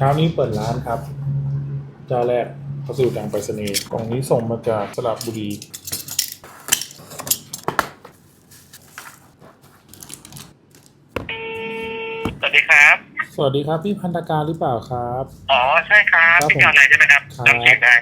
เช้านี้เปิดร้านครับ เจ้าแรกพัสดุทางไปรษณีย์กล่องนี้ส่งมาจากสระบุรี สวัสดีครับ สวัสดีครับพี่พันธการหรือเปล่าครับ อ๋อใช่ครับครับพี่จอนอะไรใช่ไหมครับครับจำเสียงได้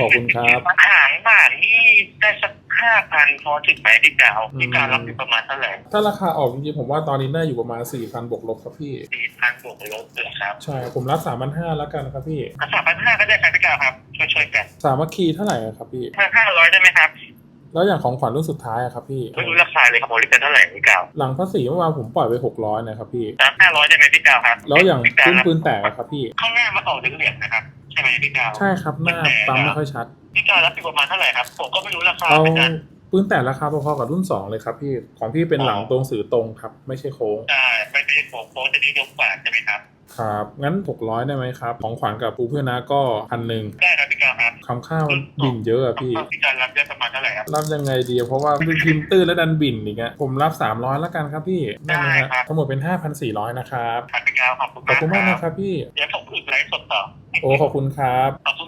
ขอบคุณครับหางบาทนี่ได้สัก ห้าพันพอถึงไหมพี่กาวอืมพี่กาวรับอยู่ประมาณเท่าไหร่ถ้าราคาออกจริงๆผมว่าตอนนี้น่าอยู่ประมาณ4 0 0 0บวกลบครับพี่สี่พันบวกลบเหรอครับใช่ครับผมรับ3 5 0 0แล้วกันครับพี่สามพันห้าก็ได้ครับพี่กาวครับช่วยช่วยๆกันสามัคคีเท่าไหร่อะครับพี่ห้าห้าร้อยได้ไหมครับแล้วอย่างของขวัญรุ่นสุดท้ายอะครับพี่ไม่รู้ราคาเลยครับโมลิเป็นเท่าไหร่พี่กาวหลังภาษีเมื่อวานผมปล่อยไป600นะครับพี่สามห้าร้อยได้ไหมพี่กาวครับแล้วอย่างพี่กาวปืนครับปืนแตกอะครับพี่ข้างหน้ามันออกเหลืองๆนะครับใช่ไหมพี่กาวใช่ครับหน้าปั๊มไม่ค่อยชัด พี่กาวรับอยู่ประมาณเท่าไหร่ครับ ผมก็ไม่รู้ราคาเอาเหมือนกัน ปืนแตกราคาพอๆกับรุ่นสองเลยครับพี่ของพี่เป็นหลังตรงสื่อตรงครับ ไม่ใช่โค้ง ใช่ไปเป็นโค้งโค้งจะนิยมกว่าใช่ไหมครับ ครับ งั้น 600 ได้ไหมครับ ของขวัญกับปูเพื่อนนะก็พันหนึ่งได้ครับพี่กาวครับคำข้าวมันบิ่นเยอะอะพี่ พี่กาวรับได้ประมาณเท่าไหร่ครับ รับยังไงดี เพราะว่าพิมพ์ตื้นแล้วดันบิ่นอย่างเงี้ยผมรับ 300แล้วกันครับพี่ได้ไหมได้ฮะครับ ทั้งหมดเป็น 5,400 นะครับ ครับพี่กาวขอบคุณขอบคุณมากครันะครับพี่ เดี๋ยวผมอึดไลฟ์สดต่อโอ้ขอบคุณครับ ขอบคุณ